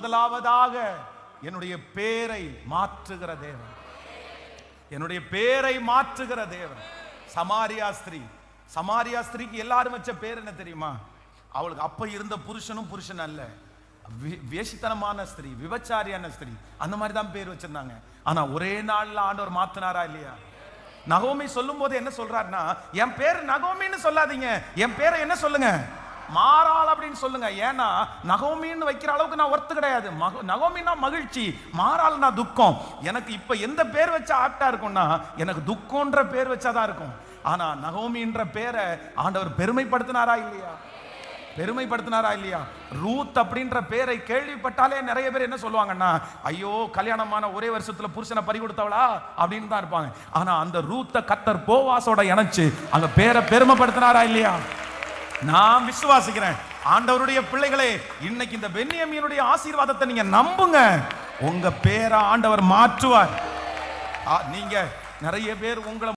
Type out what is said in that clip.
முதலாவதாக என்னுடைய பேரை மாற்றுகிற தேவன். என்னுடைய பேரை மாற்றுகிற தேவன். சமாரியா ஸ்திரீ. சமாரியா ஸ்திரீக்கு எல்லாரும் வச்ச பேர் என்ன தெரியுமா? அவளுக்கு அப்ப இருந்த புருஷனும் புருஷன் அல்ல. வேஷித்தனமான ஸ்திரீ விபச்சாரியான ஸ்திரீ. அந்த மாதிரி தான் பேர் வச்சிருந்தாங்க. ஆனா ஒரே நாள்ல ஆண்டவர் மாத்தினாரா இல்லையா? நகோமி சொல்லும் போது என்ன சொல்றாருன்னா என் பேர் நகோமின்னு சொல்லாதீங்க. என் பேரை என்ன சொல்லுங்க? மாறாள் அப்படின்னு சொல்லுங்க. ஏன்னா நகோமின்னு வைக்கிற அளவுக்கு நான் ஒர்த்து கிடையாது. மக- நகோமின்னா மகிழ்ச்சி மாறாள்னா துக்கம். எனக்கு இப்போ எந்த பேர் வச்சா ஆப்டா இருக்கும்னா எனக்கு துக்கம்ன்ற பேர் வச்சாதான் இருக்கும். ஆனா நகோமின்ற பேரை ஆண்டவர் பெருமைப்படுத்தினாரா இல்லையா? பெருமைப்படுத்தினாரா இல்லையா? ரூத் அப்படின்ற பேரை கேள்விப்பட்டாலே நிறைய பேர் என்ன சொல்லுவாங்கன்னா ஐயோ கல்யாணமான ஒரே வருஷத்துல புருஷனை பறி கொடுத்தவளா? அப்படின்னு தான் இருப்பாங்க. ஆனா அந்த ரூத்தை கத்தர் போவாசோட இணைச்சு அந்த பேரை பெருமைப்படுத்தினாரா இல்லையா? நான் விசுவாசிக்கிறேன். ஆண்டவருடைய பிள்ளைகளே இன்னைக்கு இந்த பென்னியமியனுடைய ஆசீர்வாதத்தை நீங்க நம்புங்க. உங்க பேரை ஆண்டவர் மாற்றுவார். நீங்க நிறைய பேர் உங்களை